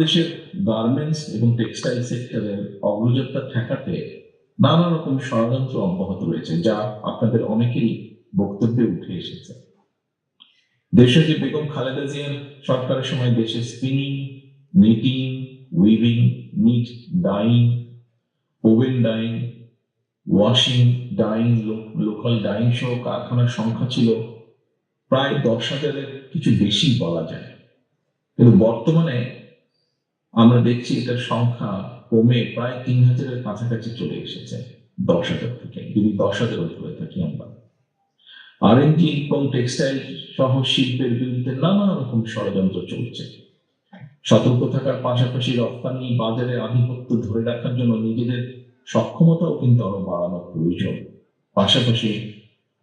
বাংলাদেশের গার্মেন্টস এবং টেক্সটাইল সেক্টরের অগ্রযাত্রা ঠেকাতে নানা রকম ষড়যন্ত্র অব্যাহত রয়েছে, যা আপনাদের অনেকেরই বক্তব্যে উঠে এসেছে। দেশে যে বেগম খালেদা জিয়ার সরকারের সময় দেশে spinning knitting weaving knit dyeing, woven dyeing, washing dyeing local dyeing সহ কারখানার সংখ্যা ছিল প্রায় দশ হাজারের কিছু বেশি বলা যায়। কিন্তু বর্তমানে আমরা দেখছি এটার সংখ্যা কমে প্রায় তিন হাজারের কাছাকাছি চলে এসেছে দশ হাজার থেকে। যদি দশ হাজার ধরে থাকি আমরা। আর এবং টেক্সটাইল সহ শিল্পের বিরুদ্ধে নানা রকম ষড়যন্ত্র চলছে। সতর্ক থাকার পাশাপাশি রপ্তানি, বাজারে আধিপত্য ধরে রাখার জন্য নিজেদের সক্ষমতাও কিন্তু আরও বাড়ানো প্রয়োজন। পাশাপাশি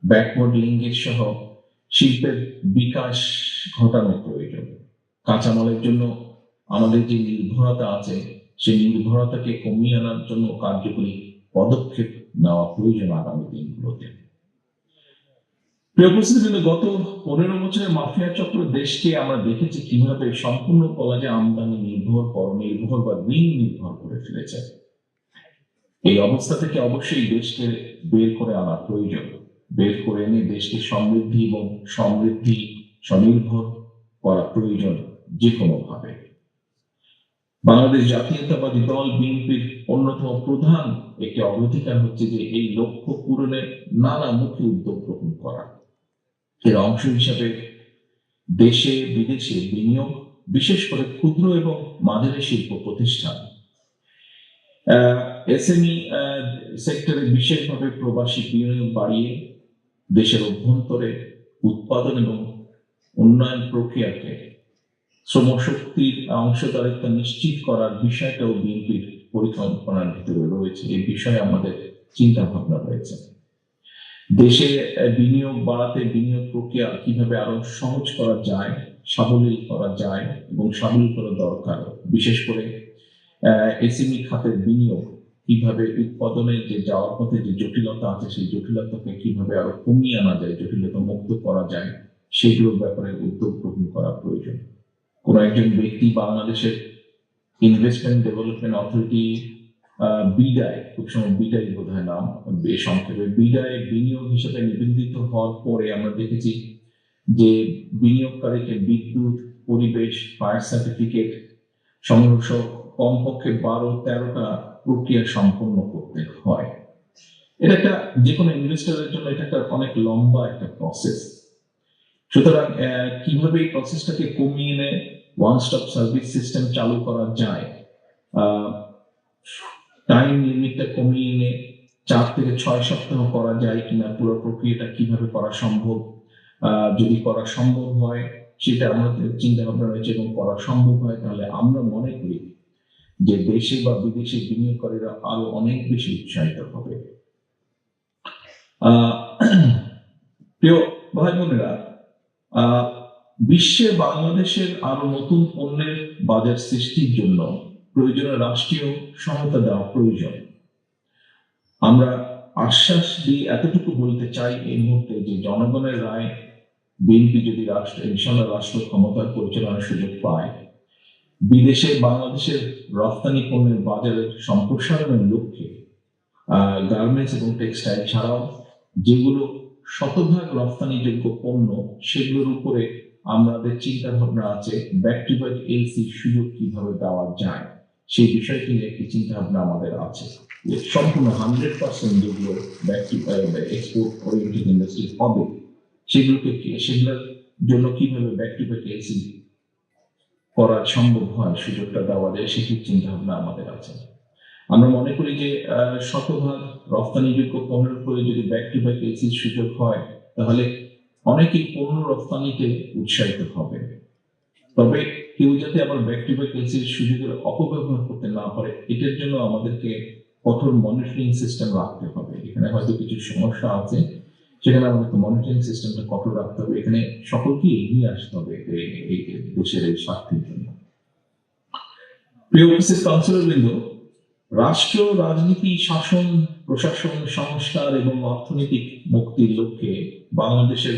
ব্যাকওয়ার্ড লিঙ্গের সহ শিল্পের বিকাশ ঘটানো প্রয়োজন। কাঁচামালের জন্য আমাদের যে নির্ভরতা আছে, সেই নির্ভরতাকে কমিয়ে আনার জন্য কার্যকরী পদক্ষেপ নেওয়া প্রয়োজন আগামী দিনগুলোতে। গত পনেরো বছরের মাফিয়া চক্র দেশকে আমরা দেখেছি কীভাবে সম্পূর্ণ কলাজে আমদানি নির্ভর পর নির্ভর বা ঋণ নির্ভর করে ফেলেছে। এই অবস্থা থেকে অবশ্যই দেশকে বের করে আনা প্রয়োজন। বের করে এনে দেশকে সমৃদ্ধি এবং সমৃদ্ধি, স্বনির্ভর করা প্রয়োজন যে কোনো ভাবে বাংলাদেশ জাতীয়তাবাদী দল বিএনপির অন্যতম প্রধান একটি অগ্রাধিকার হচ্ছে যে এই লক্ষ্য পূরণে নানামুখী উদ্যোগ গ্রহণ করা। এর অংশ হিসাবে দেশে বিদেশে বিনিয়োগ, বিশেষ করে ক্ষুদ্র এবং মাঝারি শিল্প প্রতিষ্ঠান। এসএমই সেক্টরে বিশেষভাবে প্রবাসী বিনিয়োগ বাড়িয়ে দেশের অভ্যন্তরে উৎপাদন এবং উন্নয়ন প্রক্রিয়াকে শ্রমশক্তির অংশদারিত্ব নিশ্চিত করার বিষয়টাও বিএনপির পরিকল্পনার ভিতরে রয়েছে। এই বিষয়ে আমাদের চিন্তা ভাবনা রয়েছে। দেশে বিনিয়োগ বাড়াতে বিনিয়োগ প্রক্রিয়া কীভাবে আরও সহজ করা যায়, সাবলীল করা যায় এবং সাবলীল করা দরকার, বিশেষ করে এসএমই খাতের বিনিয়োগ কীভাবে উৎপাদনে যে যাওয়ার পথে যে জটিলতা আছে, সেই জটিলতাকে কীভাবে আরও কমিয়ে আনা যায়, জটিলতা মুক্ত করা যায়, সেগুলোর ব্যাপারে উদ্যোগ গ্রহণ করা প্রয়োজন। কোন একজন ব্যক্তি বাংলাদেশের ইনভেস্টমেন্ট ডেভেলপমেন্ট অথরিটি বিডায় খুব সময় বিডাই বোধ হয় নাম সংক্ষেপে বিডায় বিনিয়োগ হিসেবে নিবন্ধিত হওয়ার পরে আমরা দেখেছি যে বিনিয়োগকারীকে বিদ্যুৎ, পরিবেশ ফায়ার সার্টিফিকেট সংঘর্ষ কমপক্ষে বারো, তেরোটা প্রক্রিয়া সম্পন্ন করতে হয়। এটা একটা যে কোনো ইনভেস্টরের জন্য এটা একটা অনেক লম্বা একটা প্রসেস সুতরাং কীভাবে এই প্রসেসটাকে কমিয়ে এনে ওয়ান স্টপ সার্ভিস সিস্টেম চালু করা যায় টাইম লিমিটটা কমিয়ে এনে চার থেকে ছয় সপ্তাহ করা যায় কিনা, পুরো প্রক্রিয়াটা কীভাবে করা সম্ভব যদি করা সম্ভব হয়, সেটা আমাদের চিন্তা ভাবনা রয়েছে এবং করা সম্ভব হয়, তাহলে আমরা মনে করি যে দেশে বা বিদেশে বিনিয়োগকারীরা আরও অনেক বেশি উৎসাহিত হবে। প্রিয় ভাই বোনেরা বিশ্বে বাংলাদেশের আরও নতুন পণ্যের বাজার সৃষ্টির জন্য প্রয়োজনীয় রাষ্ট্রীয় সহায়তা দেওয়া প্রয়োজন। আমরা আশ্বাস দিয়ে এতটুকু বলতে চাই এই মুহূর্তে যে জনগণের রায় বিএনপি যদি রাষ্ট্র ইনশাল্লাহ রাষ্ট্র ক্ষমতার পরিচালনার সুযোগ পায়, বিদেশে বাংলাদেশের রপ্তানি পণ্যের বাজারের সম্প্রসারণের লক্ষ্যে গার্মেন্টস এবং টেক্সটাইল ছাড়াও যেগুলো শতভাগ রপ্তানিযোগ্য পণ্য, সেগুলোর উপরে আমাদের চিন্তা ভাবনা আছে ব্যাক টু ব্যাক এলসি সুযোগ কীভাবে দেওয়া যায়, সেই বিষয়টি নিয়ে একটি চিন্তা ভাবনা আমাদের আছে। সম্পূর্ণ হান্ড্রেড পার্সেন্ট যেগুলো back to export oriented industry হবে, সেগুলোকে সেগুলোর জন্য কীভাবে ব্যাক টু ব্যাক এলসি করা সম্ভব হয়, সুযোগটা দেওয়া যায় সেটির চিন্তা ভাবনা আমাদের আছে। আমরা মনে করি যে শতভাগ রপ্তানিযোগ্য পণ্যের উপরে যদি ব্যাক টু ব্যাক এসির সুযোগ হয়, তাহলে অনেকেই পণ্য রপ্তানিতে উৎসাহিত হবে। তবে কেউ যাতে আবার ব্যাক টু ব্যাক সুযোগের অপব্যবহার করতে না পারে, এটার জন্য আমাদেরকে কঠোর মনিটরিং সিস্টেম রাখতে হবে। এখানে হয়তো কিছু সমস্যা আছে, সেখানে আমাদেরকে মনিটরিং সিস্টেমটা কঠোর রাখতে হবে। এখানে সকলকে এগিয়ে আসতে হবে এই দেশের এই স্বার্থের জন্য। প্রিয় উপস্থিত কাউন্সিলর বৃন্দ রাষ্ট্র, রাজনীতি, শাসন, প্রশাসন, সংস্কার এবং অর্থনৈতিক মুক্তির লক্ষ্যে বাংলাদেশের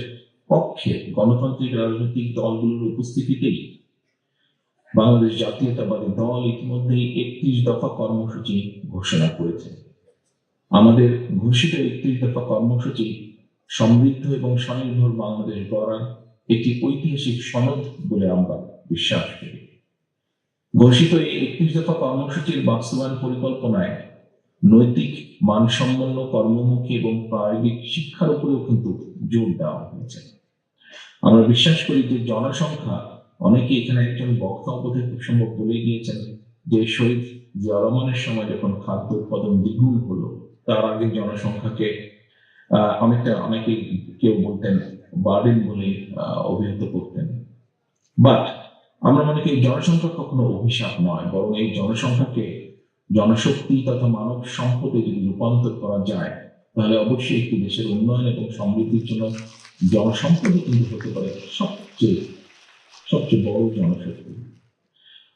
পক্ষে গণতান্ত্রিক রাজনৈতিক দলগুলোর উপস্থিতিতেই বাংলাদেশ জাতীয়তাবাদী দল ইতিমধ্যেই একত্রিশ দফা কর্মসূচি ঘোষণা করেছে। আমাদের ঘোষিত একত্রিশ দফা কর্মসূচি সমৃদ্ধ এবং স্বনির্ভর বাংলাদেশ গড়ার একটি ঐতিহাসিক সনদ বলে আমরা বিশ্বাস করি। ঘোষিত এই একত্রিশ দফা কর্মসূচির বাস্তবায়ন পরিকল্পনায় নৈতিক, মানসম্পন্ন, কর্মমুখী এবং প্রায়োগিক শিক্ষার উপরেও কিন্তু জোর দেওয়া হয়েছে। আমরা বিশ্বাস করি যে জনসংখ্যা অনেকে এখানে একজন বক্তা খুব সম্ভব বলে গিয়েছেন যে শহীদ জিয়ারহমানের সময় যখন খাদ্য উৎপাদন দ্বিগুণ হলো, তার আগে জনসংখ্যাকে অনেকটা অনেকে কেউ বলতেন বার্ডেন বলে অভিহিত করতেন। বাট আমরা মনে করি জনসংখ্যা কখনো অভিশাপ নয়, বরং এই জনসংখ্যাকে জনশক্তি তথা মানব সম্পদে যদি রূপান্তর করা যায়, তাহলে অবশ্যই একটি দেশের উন্নয়ন এবং সমৃদ্ধির জন্য জনসম্পদই কিন্তু হতে পারে সবচেয়ে সবচেয়ে বড় জনশক্তি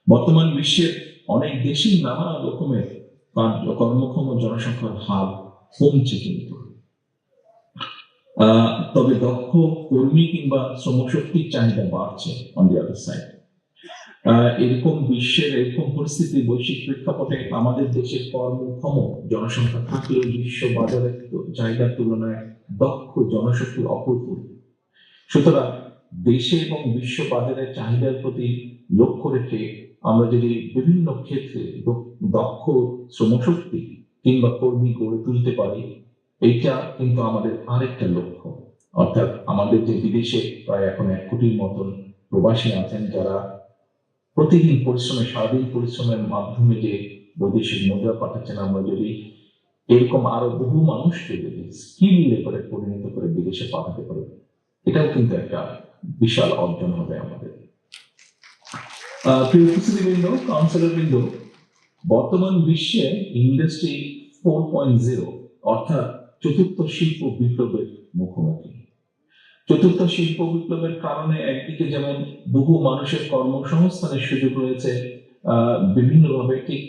বর্তমান বিশ্বের অনেক দেশেই নানা রকমের কর্মক্ষম জনসংখ্যার হার কমছে কিন্তু। তবে দক্ষ কর্মী কিংবা শ্রমশক্তির চাহিদা বাড়ছে অন দি আদার সাইড এরকম বিশ্বের এরকম পরিস্থিতি বৈশ্বিক প্রেক্ষাপটে আমাদের দেশের কর্মক্ষম জনসংখ্যা থাকলেও বিশ্ব বাজারের চাহিদার তুলনায় দক্ষ জনশক্তির অপ্রতুল সুতরাং দেশে এবং বিশ্ব বাজারের চাহিদার প্রতি লক্ষ্য রেখে আমরা যদি বিভিন্ন ক্ষেত্রে দক্ষ শ্রমশক্তি কিংবা কর্মী গড়ে তুলতে পারি, এইটা কিন্তু আমাদের আরেকটা লক্ষ্য। অর্থাৎ আমাদের যে বিদেশে প্রায় এখন এক কোটির মতন প্রবাসী আছেন যারা প্রতিদিন পরিশ্রমে, সারাদিন পরিশ্রমের মাধ্যমে যে বৈদেশিক মুদ্রা পাঠাচ্ছেন, আমরা যদি এরকম আরও বহু মানুষকে যদি স্কিল লেভেলে পরিণত করে বিদেশে পাঠাতে পারে, এটাও কিন্তু একটা বিশাল অর্জন হবে আমাদের। প্রিয় উপস্থিতিবৃন্দ কাউন্সিলরবৃন্দ বর্তমান বিশ্বে ইন্ডাস্ট্রি ফোর পয়েন্ট জিরো অর্থাৎ চতুর্থ শিল্প বিপ্লবের মুখোমুখি। চতুর্থ শিল্প বিপ্লবের কারণে একদিকে যেমন বহু মানুষের কর্মসংস্থানের সুযোগ রয়েছে বিভিন্নভাবে, ঠিক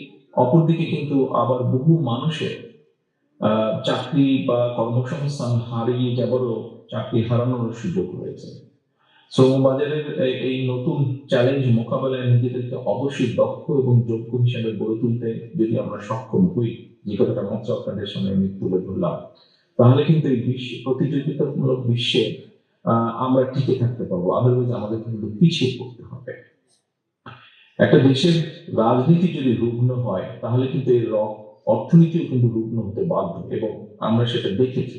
অপরদিকে কিন্তু আবার বহু মানুষের চাকরি বা কর্মসংস্থান হারিয়ে যাবারও চাকরি হারানোর সুযোগ রয়েছে। শ্রমবাজারের এই- নতুন চ্যালেঞ্জ মোকাবেলায় নিজেদেরকে অবশ্যই দক্ষ এবং যোগ্য হিসেবে গড়ে তুলতে যদি আমরা সক্ষম হই, যে কথাটা মঞ্চ আপনাদের সামনে আমি তুলে ধরলাম, তাহলে কিন্তু এই বিশ্ব, প্রতিযোগিতামূলক বিশ্বে আমরা টিকে থাকতে পারব। আদারওয়াইজ আমাদের কিন্তু পিছিয়ে পড়তে হবে। একটা দেশের রাজনীতি যদি রুগ্ন হয়, তাহলে কিন্তু এই র- অর্থনীতিও কিন্তু রুগ্ন হতে বাধ্য, এবং আমরা সেটা দেখেছি।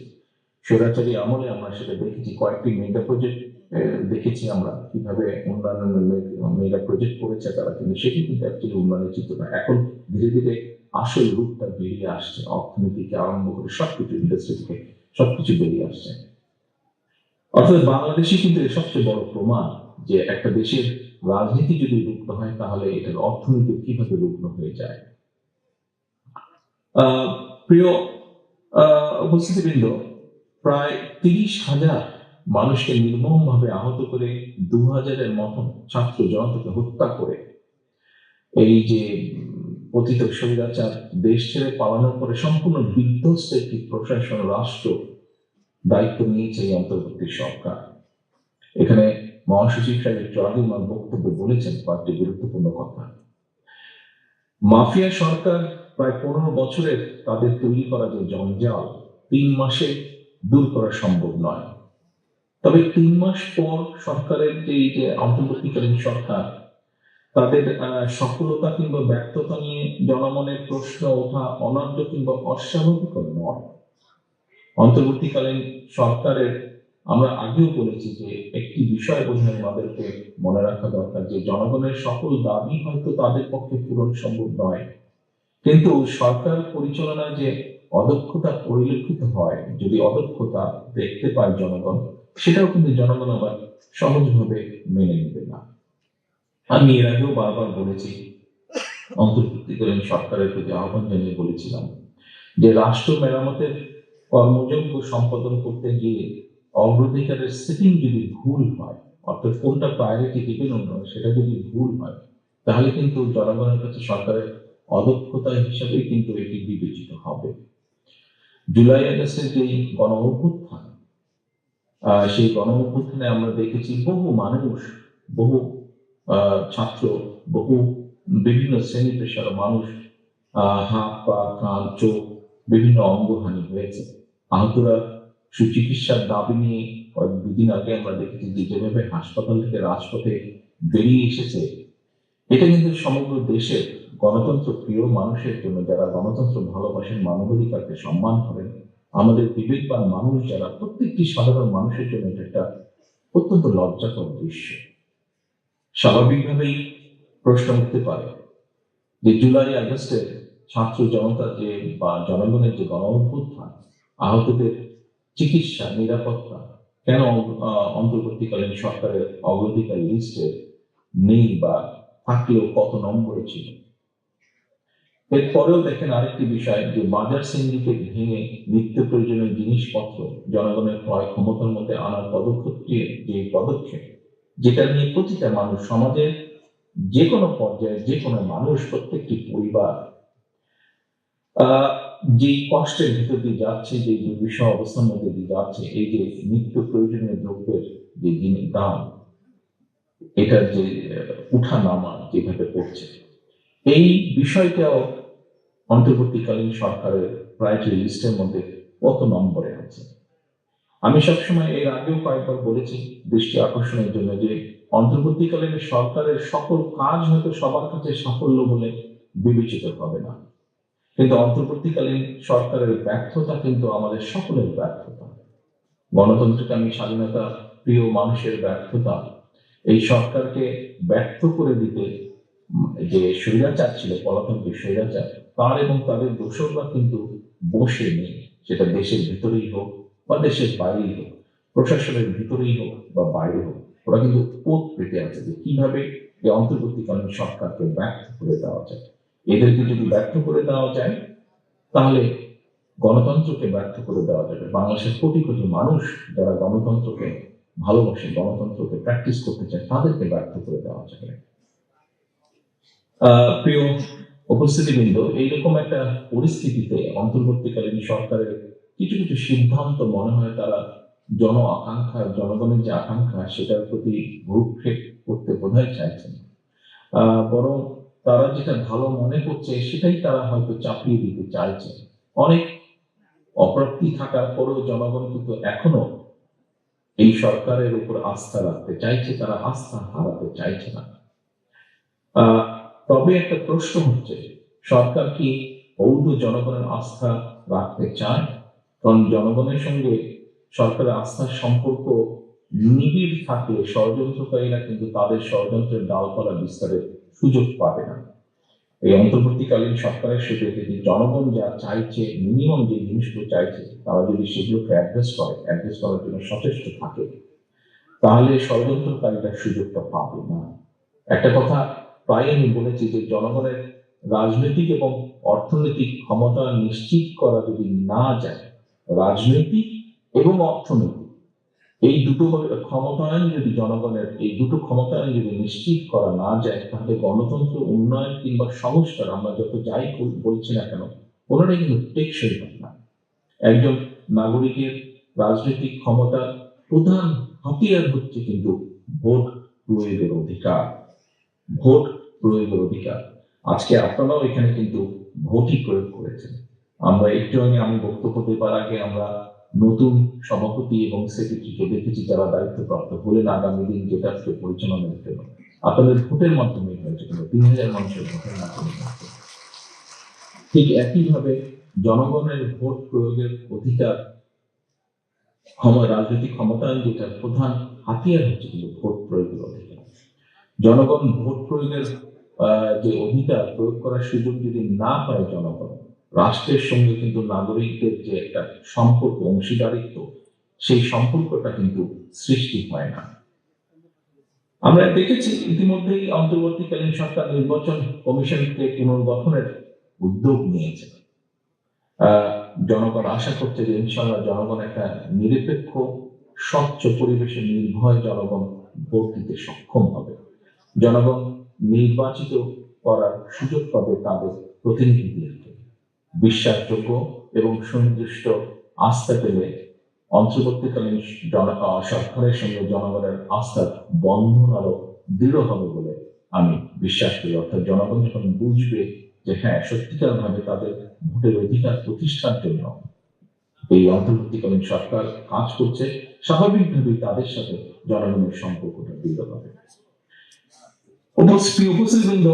স্বৈরাচারী আমলে আমরা সেটা দেখেছি। কয়েকটি মেগা প্রজেক্ট দেখেছি আমরা কীভাবে উন্নয়নের মেগা প্রজেক্ট করেছে তারা, কিন্তু সেটি কিন্তু অ্যাকচুয়ালি উন্নয়নের চিত্র না এখন ধীরে ধীরে আসল রূপটা বেরিয়ে আসছে, অর্থনীতিকে আরম্ভ করে সবকিছু ইন্ডাস্ট্রি থেকে সবকিছু বেরিয়ে আসছে। অর্থাৎ বাংলাদেশে কিন্তু এর সবচেয়ে বড় প্রমাণ যে একটা দেশের রাজনীতি যদি রুগ্ন হয়, তাহলে এটার অর্থনীতি কীভাবে রুগ্ন হয়ে যায়? প্রিয় উপস্থিতিবৃন্দ প্রায় তিরিশ হাজার মানুষকে নির্মমভাবে আহত করে দু হাজারের মতন ছাত্র জনতাকে হত্যা করে এই যে উম, পতিত স্বৈরাচার দেশ ছেড়ে পালানোর পরে সম্পূর্ণ বিধ্বস্ত একটি প্রশাসন রাষ্ট্র দায়িত্ব নিয়েছে এই অন্তর্বর্তী সরকার। এখানে মহাসচিব সাহেব একটু আগে বক্তব্য বলেছেন কয়েকটি গুরুত্বপূর্ণ কথা। মাফিয়া সরকার প্রায় পনেরো বছরের তাদের তৈরি করা যে জঞ্জাল, তিন মাসে দূর করা সম্ভব নয়। তবে তিন মাস পর সরকারের যে যে অন্তর্বর্তীকালীন সরকার, তাদের সফলতা কিংবা ব্যর্থতা নিয়ে জনমনের প্রশ্ন ওঠা অনার্য কিংবা অস্বাভাবিক নয়। অন্তর্বর্তীকালীন সরকারের আমরা আগেও বলেছি যে একটি বিষয় বোধহয় আমাদেরকে মনে রাখা দরকার যে জনগণের সকল দাবি হয়তো তাদের পক্ষে পূরণ সম্ভব নয়। কিন্তু সরকার পরিচালনায় যে অদক্ষতা পরিলক্ষিত হয়, যদি অদক্ষতা দেখতে পায় জনগণ, সেটাও কিন্তু জনগণ আবার সহজভাবে মেনে নেবে না। আমি এর আগেও বারবার বলেছি, অন্তর্বর্তীকালীন সরকারের প্রতি আহ্বান জানিয়ে বলেছিলাম যে রাষ্ট্র মেরামতের কর্মযোগ্য সম্পাদন করতে গিয়ে অগ্রাধিকারের সেটিং যদি ভুল হয়, অর্থাৎ কোনটা প্রায়োরিটি দিবেন অন্য, সেটা যদি ভুল হয়, তাহলে কিন্তু জনগণের কাছে সরকারের অদক্ষতা হিসাবে কিন্তু এটি বিবেচিত হবে। জুলাই আগস্টের যে গণ অভ্যুত্থান সেই গণ অভ্যুত্থানে আমরা দেখেছি বহু মানুষ, বহু ছাত্র, বহু বিভিন্ন শ্রেণি পেশার মানুষ হাত, পা, কান, চোখ বিভিন্ন অঙ্গহানি হয়েছে। আহতরা সুচিকিৎসার দাবি নিয়ে কয়েক দুদিন আগে আমরা দেখেছি যে যেভাবে হাসপাতাল থেকে রাজপথে বেরিয়ে এসেছে এটা কিন্তু সমগ্র দেশের গণতন্ত্র প্রিয় মানুষের জন্য, যারা গণতন্ত্র ভালোবাসেন, মানবাধিকারকে সম্মান করেন, আমাদের বিবেকবান মানুষ যারা প্রত্যেকটি সাধারণ মানুষের জন্য এটা একটা অত্যন্ত লজ্জাকর দৃশ্য। স্বাভাবিকভাবেই প্রশ্ন উঠতে পারে যে জুলাই আগস্টে ছাত্র জনতা যে বা জনগণের যে গণ অভ্যুত্থান, আহতদের চিকিৎসা, নিরাপত্তা, কেন অন্তর্বর্তীকালীন সরকারের অগ্রাধিকার লিস্টে নেই বা থাকলেও কত নম্বরে ছিল? এরপরেও দেখেন আরেকটি বিষয় যে বাজার সিন্ডিকেট ভেঙে নিত্য প্রয়োজনীয় জিনিসপত্র জনগণের ক্রয় ক্ষমতার মধ্যে আনার পদক্ষেপটি যে পদক্ষেপ, যেটা নিয়ে প্রতিটা মানুষ সমাজের যে কোনো পর্যায়ে যে কোনো মানুষ, প্রত্যেকটি পরিবার যে কষ্টের ভিতর দিয়ে যাচ্ছে, যে বিষয় অবস্থার মধ্যে দিয়ে যাচ্ছে, এই যে নিত্য প্রয়োজনীয় দ্রব্যের যে দাম এটার যে উঠা নামা যেভাবে করছে। এই বিষয়টাও অন্তর্বর্তীকালীন সরকারের প্রায়োরিটি লিস্টের মধ্যে কত নম্বরে আছে? আমি সবসময় এর আগেও কয়েকবার বলেছি, দৃষ্টি আকর্ষণের জন্য যে অন্তর্বর্তীকালীন সরকারের সকল কাজ হয়তো সবার কাছে সাফল্য বলে বিবেচিত হবে না। কিন্তু অন্তর্বর্তীকালীন সরকারের ব্যর্থতা কিন্তু আমাদের সকলের ব্যর্থতা। গণতন্ত্রকামী স্বাধীনতা প্রিয় মানুষের ব্যর্থতা এই সরকারকে ব্যর্থ করে দিতে যে স্বৈরাচার ছিল পলাতক স্বৈরাচার, তার এবং তাদের দোষররা কিন্তু বসে নেই। সেটা দেশের ভিতরেই হোক বা দেশের বাইরেই হোক, প্রশাসনের ভিতরেই হোক বা বাইরে হোক, ওরা কিন্তু পোত পেতে আছে যে কীভাবে এই অন্তর্বর্তীকালীন সরকারকে ব্যর্থ করে দেওয়া যায়। এদেরকে যদি ব্যর্থ করে দেওয়া যায়, তাহলে গণতন্ত্রকে ব্যর্থ করে দেওয়া যাবে। বাংলাদেশের কোটি কোটি মানুষ যারা গণতন্ত্রকে ভালোবাসে, গণতন্ত্রকে প্র্যাকটিস করতে চায়, তাদেরকে ব্যর্থ করে দেওয়া যাবে প্রিয় উপস্থিতিবৃন্দ, এইরকম একটা পরিস্থিতিতে অন্তর্বর্তীকালীন সরকারের কিছু কিছু সিদ্ধান্ত মনে হয় তারা জন আকাঙ্ক্ষা, জনগণের যে আকাঙ্ক্ষা, সেটার প্রতি ভ্রুক্ষেপ করতে বোধহয় চাইছেন বরং তারা যেটা ভালো মনে করছে, সেটাই তারা হয়তো চাপিয়ে দিতে চাইছে। অনেক অপ্রাপ্তি থাকার পরেও জনগণ কিন্তু এখনও এই সরকারের উপর আস্থা রাখতে চাইছে, তারা আস্থা হারাতে চাইছে না। তবে একটা প্রশ্ন হচ্ছে, সরকার কি বৌদ্ধ জনগণের আস্থা রাখতে চায়? কারণ জনগণের সঙ্গে সরকারের আস্থার সম্পর্ক নিবিড় থাকলে ষড়যন্ত্রকারীরা কিন্তু তাদের ষড়যন্ত্রের ডালপালা বিস্তারের সুযোগ পাবে না। এই অন্তর্বর্তীকালীন সরকারের সাথে যদি জনগণ যা চাইছে মিনিমাম যে জিনিসগুলো চাইছে, তারা যদি সেগুলোকে অ্যাড্রেস করে অ্যাড্রেস করার জন্য সচেষ্ট থাকে, তাহলে ষড়যন্ত্রকারীরা সুযোগটা পাবে না। একটা কথা প্রায় আমি বলেছি যে জনগণের রাজনৈতিক এবং অর্থনৈতিক ক্ষমতা নিশ্চিত করা যদি না যায়, রাজনৈতিক এবং অর্থনৈতিক এই দুটো ক্ষমতায়ন যদি জনগণের এই দুটো ক্ষমতায়ন যদি নিশ্চিত করা না যায়, তাহলে গণতন্ত্র উন্নয়ন কিংবা সংস্কার, আমরা যত যাই বলছি না কেন, কোনোটাই কিন্তু টেকসই হয় না। একজন নাগরিকের রাজনৈতিক ক্ষমতার প্রধান হাতিয়ার হচ্ছে কিন্তু ভোট প্রয়োগের অধিকার, ভোট প্রয়োগের অধিকার। আজকে আপনারাও এখানে কিন্তু ভোটই প্রয়োগ করেছেন। আমরা একটু আমি বক্তব্য দেবার আগে আমরা নতুন সভাপতি এবং সেক্রেটারিকে দেখেছি যারা দায়িত্বপ্রাপ্ত হলেন আগামী দিন যেটাকে পরিচালনার জন্য আপনাদের ভোটের মাধ্যমে হয়েছে কিন্তু তিন হাজার মানুষের ভোটের মাধ্যমে। ঠিক একইভাবে জনগণের ভোট প্রয়োগের অধিকার ক্ষমতা রাজনৈতিক ক্ষমতায়ন যেটা প্রধান হাতিয়ার হচ্ছে কিন্তু ভোট প্রয়োগের অধিকার। জনগণ ভোট প্রয়োগের যে অধিকার প্রয়োগ করার সুযোগ যদি না পায় জনগণ রাষ্ট্রের সঙ্গে কিন্তু নাগরিকদের যে একটা সম্পর্ক, অংশীদারিত্ব, সেই সম্পর্কটা কিন্তু সৃষ্টি হয় না। আমরা দেখেছি ইতিমধ্যেই অন্তর্বর্তীকালীন সরকার নির্বাচন কমিশনকে পুনর্গঠনের উদ্যোগ নিয়েছে। জনগণ আশা করছে যে ইনশাল্লাহ জনগণ একটা নিরপেক্ষ, স্বচ্ছ পরিবেশে নির্ভয় জনগণ ভোট দিতে সক্ষম হবে। জনগণ নির্বাচিত করার সুযোগ পাবে তাদের প্রতিনিধিদেরকে বিশ্বাসযোগ্য এবং সুনির্দিষ্ট আস্থা পেলে অন্তর্বর্তীকালীন সরকারের সঙ্গে জনগণের আস্থার বন্ধন আরও দৃঢ় হবে বলে আমি বিশ্বাস করি। অর্থাৎ জনগণ যখন বুঝবে যে হ্যাঁ সত্যিকার ভাবে তাদের ভোটের অধিকার প্রতিষ্ঠার জন্য এই অন্তর্বর্তীকালীন সরকার কাজ করছে, স্বাভাবিকভাবেই তাদের সাথে জনগণের সম্পর্কটা দৃঢ় হবে। উপস্থিত উপস্থিতবৃন্দ,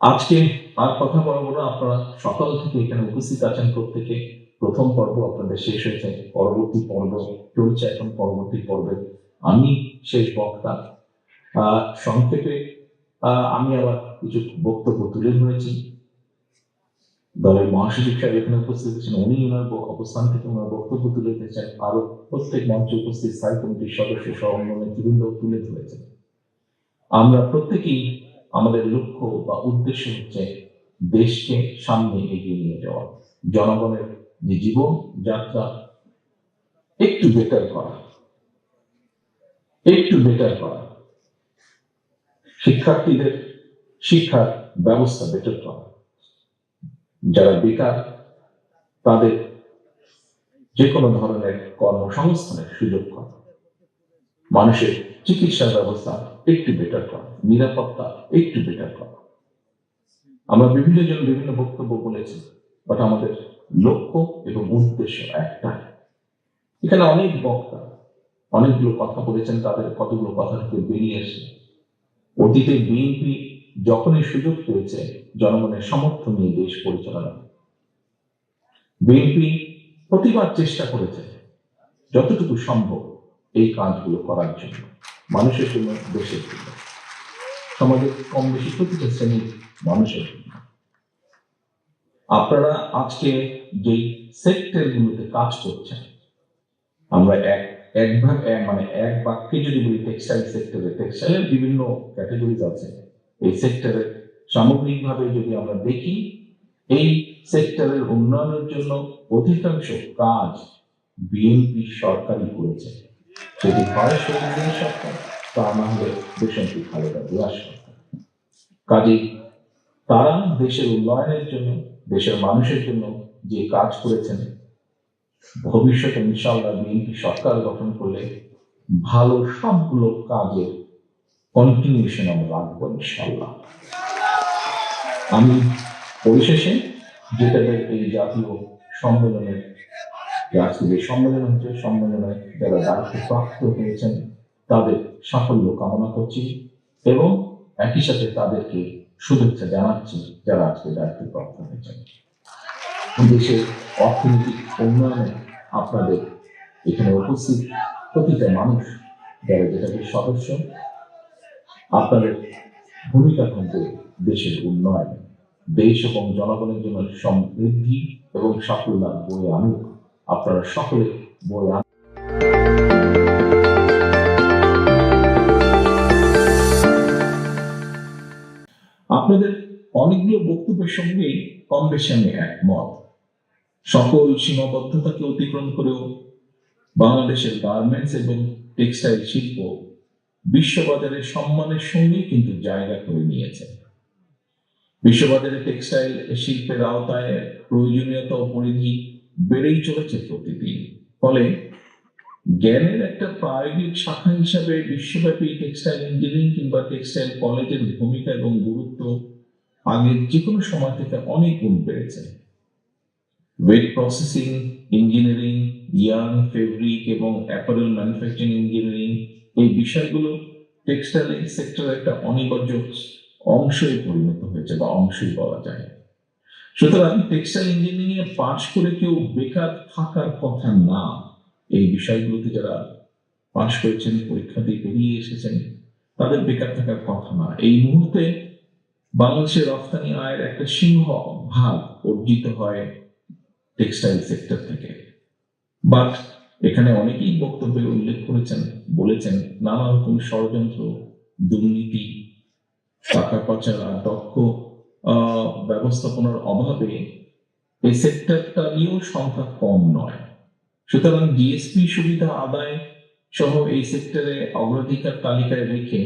আজকে আর কথা বলব না, আপনারা সকাল থেকে এখানে উপস্থিত আছেন প্রত্যেকে। প্রথম পর্ব আপনাদের শেষ হয়েছে, পরবর্তী পর্ব, চলছে এখন পরবর্তী পর্বে। আমি শেষ বক্তা। সংক্ষেপে আমি আবার কিছু বক্তব্য তুলে ধরেছি। দলের মহাসচিব সাহেব এখানে উপস্থিত আছেন, উনি ওনার অবস্থান থেকে ওনার বক্তব্য তুলে ধরেছেন আরও প্রত্যেক মঞ্চে উপস্থিত স্থায়ী কমিটির সদস্য সহ অন্য নেতৃবৃন্দ তুলে ধরেছেন। আমরা প্রত্যেকেই আমাদের লক্ষ্য বা উদ্দেশ্য হচ্ছে দেশকে সামনে এগিয়ে নিয়ে যাওয়া, জনগণের যে জীবন যাত্রা, একটু বেটার করা, একটু বেটার করা, শিক্ষার্থীদের শিক্ষার ব্যবস্থা বেটার করা। যারা বেকার, তাদের যে কোনো ধরনের কর্মসংস্থানের সুযোগ করা, মানুষের চিকিৎসার ব্যবস্থা একটু বেটার করা, নিরাপত্তা একটু বেটার করা। আমরা বিভিন্ন জন বিভিন্ন বক্তব্য বলেছি বাট আমাদের লক্ষ্য এবং উদ্দেশ্য একটাই। এখানে অনেক বক্তা, অনেকগুলো কথা বলেছেন, তাদের কতগুলো কথা থেকে বেরিয়ে এসে। অতীতে বিএনপি যখনই সুযোগ পেয়েছে, জনগণের সমর্থন নিয়ে দেশ পরিচালনা বিএনপি প্রতিবার চেষ্টা করেছে, যতটুকু সম্ভব এই কাজগুলো করার জন্য, মানুষের জন্য, দেশের জন্য। সমাজের কম বেশি প্রতিটা শ্রেণির মানুষের আপনারা আজকে যেই সেক্টরগুলোতে কাজ করছেন, আমরা এক এক ভাগ মানে এক বাক্যে যদি বলি টেক্সটাইল সেক্টরে টেক্সটাইলের বিভিন্ন ক্যাটাগরিজ আছে। এই সেক্টরে সামগ্রিকভাবে যদি আমরা দেখি, এই সেক্টরের উন্নয়নের জন্য অধিকাংশ কাজ বিএনপি সরকারই করেছে। সেটি হয় সরকার তা না হলে দেশন্তি খালেদা জিয়া সরকার কাজেই তারা দেশের উন্নয়নের জন্য, দেশের মানুষের জন্য যে কাজ করেছেন, ভবিষ্যতে ইনশাআল্লাহ বিএনপি সরকার গঠন করলে ভালো সবগুলো কাজের কন্টিনিউশন আমরা রাখব ইনশাআল্লাহ। আমি পরিশেষে যেটা এই জাতীয় সম্মেলনের আজকে যে সম্মেলন হচ্ছে, সম্মেলনে যারা দায়িত্ব প্রাপ্ত হয়েছেন, তাদের সাফল্য কামনা করছি এবং একই সাথে তাদেরকে শুভেচ্ছা জানাচ্ছি যারা আজকে দায়িত্ব প্রাপ্ত হয়েছেন দেশের অর্থনৈতিক উন্নয়নে আপনাদের এখানে উপস্থিত প্রতিটা মানুষ, যারা যেটাকে সদস্য, আপনাদের ভূমিকা থাকবে দেশের উন্নয়নে। দেশ এবং জনগণের জন্য সমৃদ্ধি এবং সাফল্য বয়ে আনুক। আপনারা সকলে বয়ে আনুক। আপনাদের অনেকগুলো বক্তব্যের সঙ্গেই কম বেশি আমি একমত। সকল সীমাবদ্ধতাকে অতিক্রম করেও বাংলাদেশের গার্মেন্টস এবং টেক্সটাইল শিল্প বিশ্ববাজারে সম্মানের সঙ্গে কিন্তু জায়গা করে নিয়েছে। বিশ্ববাজারে টেক্সটাইল শিল্পের আওতায় প্রয়োজনীয়তা ও পরিধি বেড়েই চলেছে প্রতিদিন ফলে জ্ঞানের একটা প্রায়োগিক শাখা হিসাবে বিশ্বব্যাপী টেক্সটাইল ইঞ্জিনিয়ারিং কিংবা টেক্সটাইল কলেজের ভূমিকা এবং গুরুত্ব আগের যে কোনো সময় থেকে অনেক গুণ বেড়েছে wet processing engineering yarn fabric এবং অ্যাপারেল ম্যানুফ্যাকচারিং ইঞ্জিনিয়ারিং এই বিষয়গুলো টেক্সটাইল সেক্টরের একটা অনিবার্য অংশই পরিণত হয়েছে বা অংশই বলা যায়। সুতরাং টেক্সটাইল ইঞ্জিনিয়ারিং এ পাশ করে কেউ বেকার থাকার কথা না, এই বিষয়গুলোতে যারা পাশ করেছেন পরীক্ষা দিয়ে বেরিয়ে এসেছেন, তাদের বেকার থাকার কথা না। এই মুহূর্তে বাংলাদেশের রপ্তানি আয়ের একটা সিংহ ভাগ অর্জিত হয় টেক্সটাইল সেক্টর থেকে। বাট এখানে অনেকেই বক্তব্যে উল্লেখ করেছেন, বলেছেন নানা রকম ষড়যন্ত্র, দুর্নীতি, টাকা পাচার দক্ষ ব্যবস্থাপনার অভাবে এই সেক্টরটা নিয়েও সংখ্যা কম নয়। সুতরাং জিএসপি সুবিধা আদায় সহ এই সেক্টরে অগ্রাধিকার তালিকায় রেখে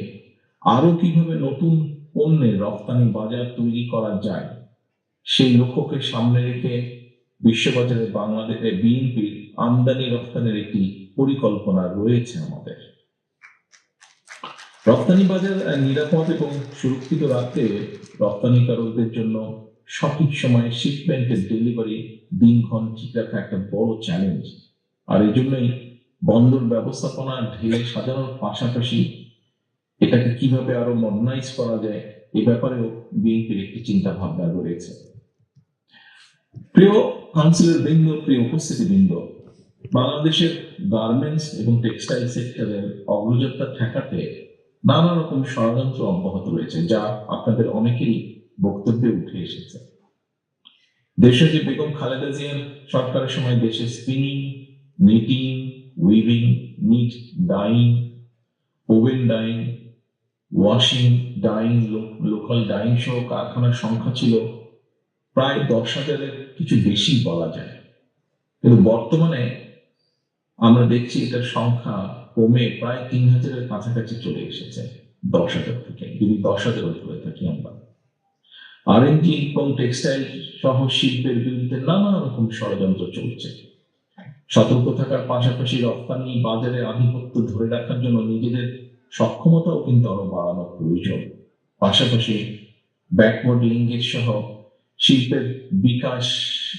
আরও কীভাবে নতুন পণ্যের রপ্তানি বাজার তৈরি করা যায়। সেই লক্ষ্যকে সামনে রেখে বিশ্ববাজারে বাংলাদেশে বিএনপির আমদানি রপ্তানির একটি পরিকল্পনা রয়েছে আমাদের। রপ্তানি বাজার নিরাপদ এবং সুরক্ষিত রাখতে রপ্তানিকারকদের জন্য সঠিক সময়ে শিপমেন্টের ডেলিভারি দিনক্ষণ ঠিক রাখা একটা বড় চ্যালেঞ্জ আর এই জন্যই বন্দর ব্যবস্থাপনা ঢেলে সাজানোর পাশাপাশি এটাকে কীভাবে আরও মডার্নাইজ করা যায়, এ ব্যাপারেও বিএনপির একটি চিন্তা ভাবনা রয়েছে। প্রিয় কাউন্সিলর বৃন্দ, প্রিয় উপস্থিতি বৃন্দ বাংলাদেশের গার্মেন্টস এবং টেক্সটাইল সেক্টরের অগ্রযাত্রা ঠেকাতে নানা রকম ষড়যন্ত্র অব্যাহত রয়েছে, যা আপনাদের অনেকেরই বক্তব্যে উঠে এসেছে। দেশে যে বেগম খালেদা জিয়ার সরকারের সময় দেশে spinning knitting weaving knit dyeing woven dyeing washing dyeing local dyeing সহ কারখানার সংখ্যা ছিল প্রায় দশ হাজারের কিছু বেশি বলা যায়। কিন্তু বর্তমানে আমরা দেখছি এটার সংখ্যা কমে প্রায় তিন হাজারের কাছাকাছি চলে এসেছে দশ হাজার থেকে। যদি দশ হাজার ধরে থাকি আমরা। আর এবং টেক্সটাইল সহ শিল্পের বিরুদ্ধে নানা রকম ষড়যন্ত্র চলছে। সতর্ক থাকার পাশাপাশি রপ্তানি বাজারে আধিপত্য ধরে রাখার জন্য নিজেদের সক্ষমতাও কিন্তু আরও বাড়ানো প্রয়োজন। পাশাপাশি ব্যাকওয়ার্ড লিঙ্গের সহ শিল্পের বিকাশ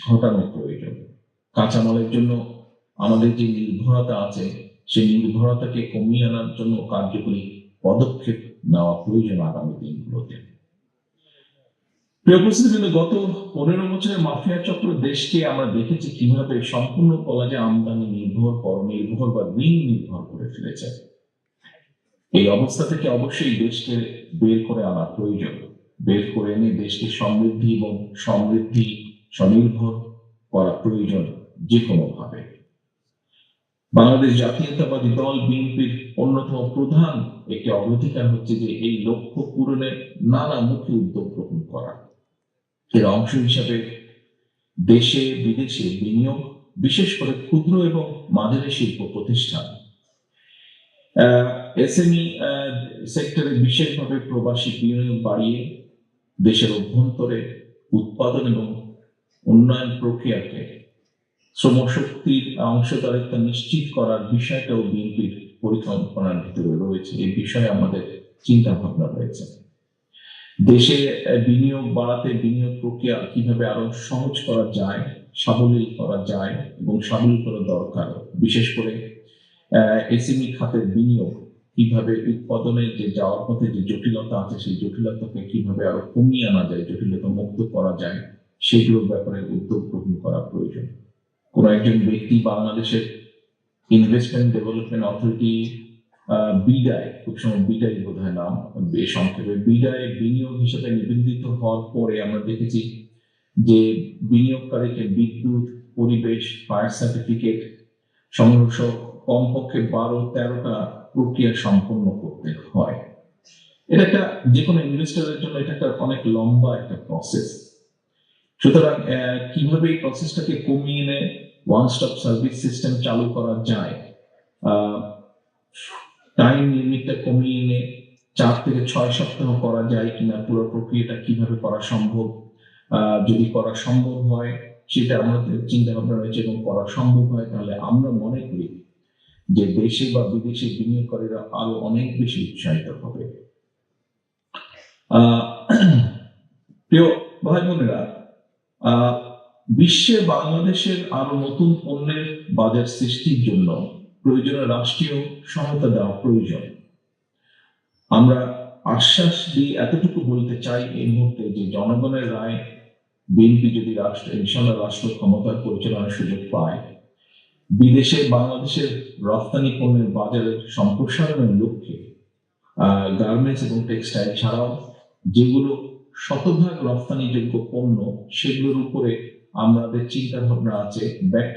ঘটানো প্রয়োজন। কাঁচামালের জন্য আমাদের যে নির্ভরতা আছে, সেই নির্ভরতাকে কমিয়ে আনার জন্য কার্যকরী পদক্ষেপ নেওয়া প্রয়োজন আগামী দিনগুলোতে। গত পনেরো বছরের মাফিয়া চক্র দেশকে আমরা দেখেছি কীভাবে সম্পূর্ণ কলেজে আমদানি নির্ভর, পরনির্ভর বা ঋণ নির্ভর করে ফেলেছে। এই অবস্থা থেকে অবশ্যই দেশকে বের করে আনা প্রয়োজন। বের করে এনে দেশকে সমৃদ্ধি এবং সমৃদ্ধি, স্বনির্ভর করা প্রয়োজন যে কোনো ভাবে বাংলাদেশ জাতীয়তাবাদী দল বিএনপির অন্যতম প্রধান একটি অগ্রাধিকার হচ্ছে যে এই লক্ষ্য পূরণের নানামুখী উদ্যোগ গ্রহণ করা। এর অংশ হিসাবে দেশে বিদেশে বিনিয়োগ, বিশেষ করে ক্ষুদ্র এবং মাঝারি শিল্প প্রতিষ্ঠান। এসএমই সেক্টরে বিশেষভাবে প্রবাসী বিনিয়োগ বাড়িয়ে দেশের অভ্যন্তরে উৎপাদন এবং উন্নয়ন প্রক্রিয়াকে শ্রমশক্তির অংশদারিত্ব নিশ্চিত করার বিষয়টাও বিএনপির পরিকল্পনার ভিতরে রয়েছে। এই বিষয়ে আমাদের চিন্তা ভাবনা রয়েছে। দেশে বিনিয়োগ বাড়াতে বিনিয়োগ প্রক্রিয়া কীভাবে আরও সহজ করা যায়, সাবলীল করা যায় এবং সাবলীল করা দরকার, বিশেষ করে এসএমই খাতের বিনিয়োগ কীভাবে উৎপাদনের যে যাওয়ার পথে যে জটিলতা আছে, সেই জটিলতাকে কীভাবে আরও কমিয়ে আনা যায়, জটিলতা মুক্ত করা যায় সেগুলোর ব্যাপারে উদ্যোগ গ্রহণ করা প্রয়োজন। কোন একজন ব্যক্তি বাংলাদেশের ইনভেস্টমেন্ট ডেভেলপমেন্ট অথরিটি বিডায় খুব সময় বিডাই বোধ হয় নাম বেশ সংক্ষেপে বিডায় বিনিয়োগ হিসেবে নিবন্ধিত হওয়ার পরে আমরা দেখেছি যে বিনিয়োগকারীকে বিদ্যুৎ, পরিবেশ ফায়ার সার্টিফিকেট সংঘর্ষ কমপক্ষে বারো তেরোটা প্রক্রিয়া সম্পন্ন করতে হয়। এটা একটা যে কোনো ইনভেস্টরের জন্য এটা একটা অনেক লম্বা একটা প্রসেস সুতরাং কীভাবে এই প্রসেসটাকে কমিয়ে এনে ওয়ান স্টপ সার্ভিস সিস্টেম চালু করা যায় টাইম লিমিটটা কমিয়ে এনে চার থেকে ছয় সপ্তাহ করা যায় কিনা, পুরো প্রক্রিয়াটা কীভাবে করা সম্ভব যদি করা সম্ভব হয়, সেটা আমাদের চিন্তা ভাবনা রয়েছে এবং করা সম্ভব হয়, তাহলে আমরা মনে করি যে দেশে বা বিদেশে বিনিয়োগকারীরা আরও অনেক বেশি উৎসাহিত হবে। প্রিয় ভাই বোনেরা বিশ্বে বাংলাদেশের আরও নতুন পণ্যের বাজার সৃষ্টির জন্য প্রয়োজনীয় রাষ্ট্রীয় সহায়তা দেওয়া প্রয়োজন। আমরা আশ্বাস দিয়ে এতটুকু বলতে চাই এই মুহূর্তে যে জনগণের রায়, বিএনপি যদি রাষ্ট্র ইনশাল্লাহ রাষ্ট্র ক্ষমতার পরিচালনার সুযোগ পায় বিদেশে বাংলাদেশের রপ্তানি পণ্যের বাজারের সম্প্রসারণের লক্ষ্যে গার্মেন্টস এবং টেক্সটাইল ছাড়াও যেগুলো শতভাগ রপ্তানিযোগ্য পণ্য, সেগুলোর উপরে আমাদের চিন্তা ভাবনা আছে ব্যাক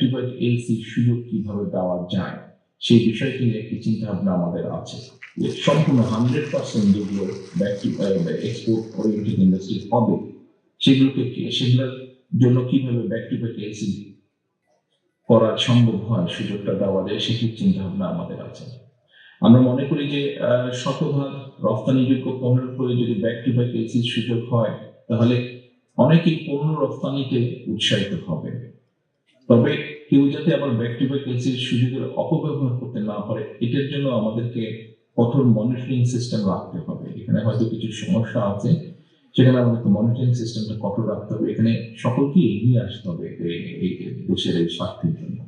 এলসি সুযোগ কীভাবে দেওয়া যায় সেই বিষয়টি নিয়ে একটি চিন্তা ভাবনা আমাদের আছে। সম্পূর্ণ হান্ড্রেড পার্সেন্ট যেগুলো এক্সপোর্ট ওরিয়েন্টেড ইন্ডাস্ট্রি হবে, সেগুলোকে সেগুলোর জন্য কীভাবে ব্যাক এলসি করা সম্ভব হয় সুযোগটা দেওয়া যায় সেটির চিন্তা ভাবনা আমাদের আছে। আমরা মনে করি যে শতভাগ রপ্তানিযোগ্য পণ্যের উপরে যদি ব্যাক টু ব্যাক এসির সুযোগ হয়, তাহলে অনেকেই পণ্য রপ্তানিতে উৎসাহিত হবে। তবে কেউ যাতে আবার ব্যাক টু ব্যাক এসির সুযোগের অপব্যবহার করতে না পারে, এটার জন্য আমাদেরকে কঠোর মনিটরিং সিস্টেম রাখতে হবে। এখানে হয়তো কিছু সমস্যা আছে সেখানে আমাদের মনিটরিং সিস্টেমটা কঠোর রাখতে হবে। এখানে সকলকে এগিয়ে আসতে হবে এই- দেশের এই স্বার্থের জন্য।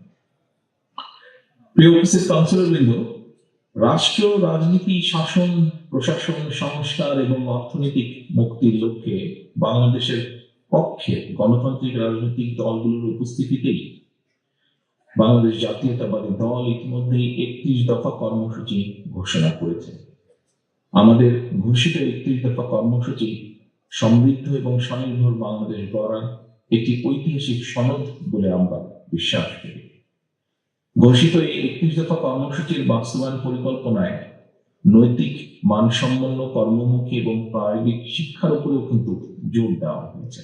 প্রিয় উপস্থিত কাউন্সিলর বৃন্দ রাষ্ট্র রাজনীতি, শাসন, প্রশাসন, সংস্কার এবং অর্থনৈতিক মুক্তির লক্ষ্যে বাংলাদেশের পক্ষে গণতান্ত্রিক রাজনৈতিক দলগুলোর উপস্থিতিতেই বাংলাদেশ জাতীয়তাবাদী দল ইতিমধ্যেই একত্রিশ দফা কর্মসূচি ঘোষণা করেছে। আমাদের ঘোষিত একত্রিশ দফা কর্মসূচি সমৃদ্ধ এবং স্বনির্ভর বাংলাদেশ গড়ার একটি ঐতিহাসিক সনদ বলে আমরা বিশ্বাস করি। ঘোষিত এই একত্রিশ দফা কর্মসূচির বাস্তবায়ন পরিকল্পনায় নৈতিক, মানসম্পন্ন, কর্মমুখী এবং প্রায়োগিক শিক্ষার উপরেও কিন্তু জোর দেওয়া হয়েছে।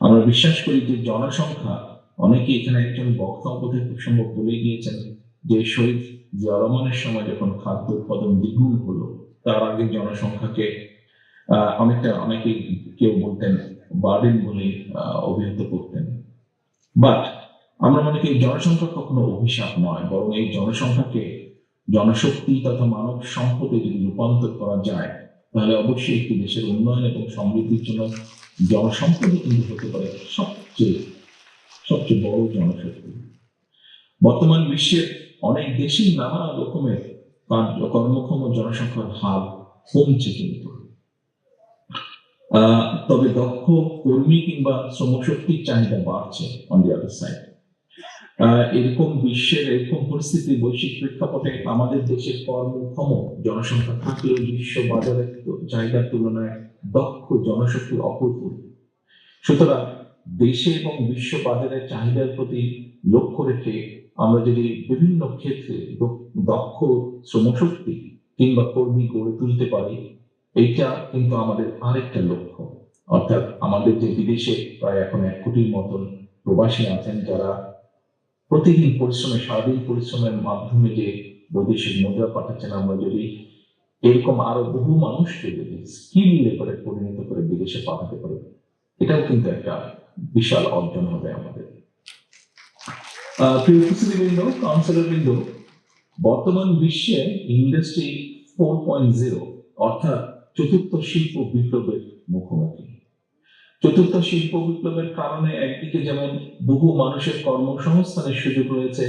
আমরা বিশ্বাস করি যে জনসংখ্যা অনেকে এখানে একজন বক্তা উপদেশ খুব সম্ভব বলে গিয়েছেন যে শহীদ জিয়া রহমানের সময় যখন খাদ্য উৎপাদন দ্বিগুণ হলো, তার আগে জনসংখ্যাকে অনেকটা অনেকে কেউ বলতেন বার্ডেন বলে অভিহিত করতেন। বাট আমরা মনে করি জনসংখ্যা কখনো অভিশাপ নয়, বরং এই জনসংখ্যাকে জনশক্তি তথা মানব সম্পদে যদি রূপান্তর করা যায়, তাহলে অবশ্যই একটি দেশের উন্নয়ন এবং সমৃদ্ধির জন্য জনসম্পদই কিন্তু হতে পারে সবচেয়ে সবচেয়ে বড় জনশক্তি। বর্তমান বিশ্বের অনেক দেশেই নানা রকমের কর্মক্ষম জনসংখ্যার হার কমছে কিন্তু। তবে দক্ষ কর্মী কিংবা শ্রমশক্তির চাহিদা বাড়ছে অন দি আদার সাইড এরকম বিশ্বের এরকম পরিস্থিতি বৈশ্বিক প্রেক্ষাপটে আমাদের দেশের কর্মক্ষম জনসংখ্যা থাকলেও বিশ্ব বাজারের চাহিদার তুলনায় দক্ষ জনশক্তির অপূর্ব। সুতরাং দেশে এবং বিশ্ব বাজারের চাহিদার প্রতি লক্ষ্য রেখে আমরা যদি বিভিন্ন ক্ষেত্রে দক্ষ শ্রমশক্তি কিংবা কর্মী গড়ে তুলতে পারি এইটা কিন্তু আমাদের আরেকটা লক্ষ্য। অর্থাৎ আমাদের যে বিদেশে প্রায় এখন এক কোটির মতন প্রবাসী আছেন যারা প্রতিদিন পরিশ্রমে, সারাদিন পরিশ্রমের মাধ্যমে যে বৈদেশিক মুদ্রা পাঠাচ্ছেন, আমরা যদি এরকম আরও বহু মানুষকে যদি স্কিল লেভেলে পরিণত করে বিদেশে পাঠাতে পারে, এটাও কিন্তু একটা বিশাল অর্জন হবে আমাদের। প্রিয় কাউন্সিলর বৃন্দ বর্তমান বিশ্বে ইন্ডাস্ট্রি ফোর পয়েন্ট জিরো অর্থাৎ চতুর্থ শিল্প বিপ্লবের মুখোমুখি। চতুর্থ শিল্প বিপ্লবের কারণে একদিকে যেমন বহু মানুষের কর্মসংস্থানের সুযোগ রয়েছে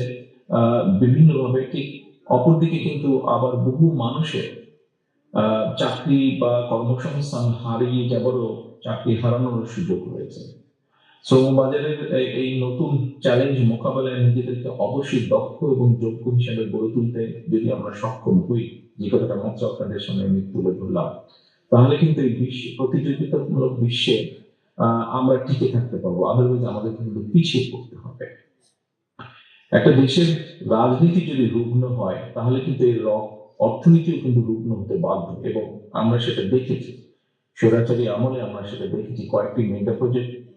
বিভিন্নভাবে, ঠিক অপরদিকে কিন্তু আবার বহু মানুষের চাকরি বা কর্মসংস্থান হারিয়ে যাবারও চাকরি হারানোর সুযোগ রয়েছে। শ্রমবাজারের এই- নতুন চ্যালেঞ্জ মোকাবেলায় নিজেদেরকে অবশ্যই দক্ষ এবং যোগ্য হিসেবে গড়ে তুলতে যদি আমরা সক্ষম হই, যে কথাটা আপনাদের আমি তুলে ধরলাম, তাহলে কিন্তু এই বিশ্ব, প্রতিযোগিতামূলক বিশ্বে আমরা টিকে থাকতে পারব। আদারওয়াইজ আমাদের কিন্তু পিছিয়ে পড়তে হবে। একটা দেশের রাজনীতি যদি রুগ্ন হয়, তাহলে কিন্তু এর অর্থনীতিও কিন্তু রুগ্ন হতে বাধ্য এবং আমরা সেটা দেখেছি। স্বৈরাচারী আমলে আমরা সেটা দেখেছি। কয়েকটি মেগা প্রজেক্ট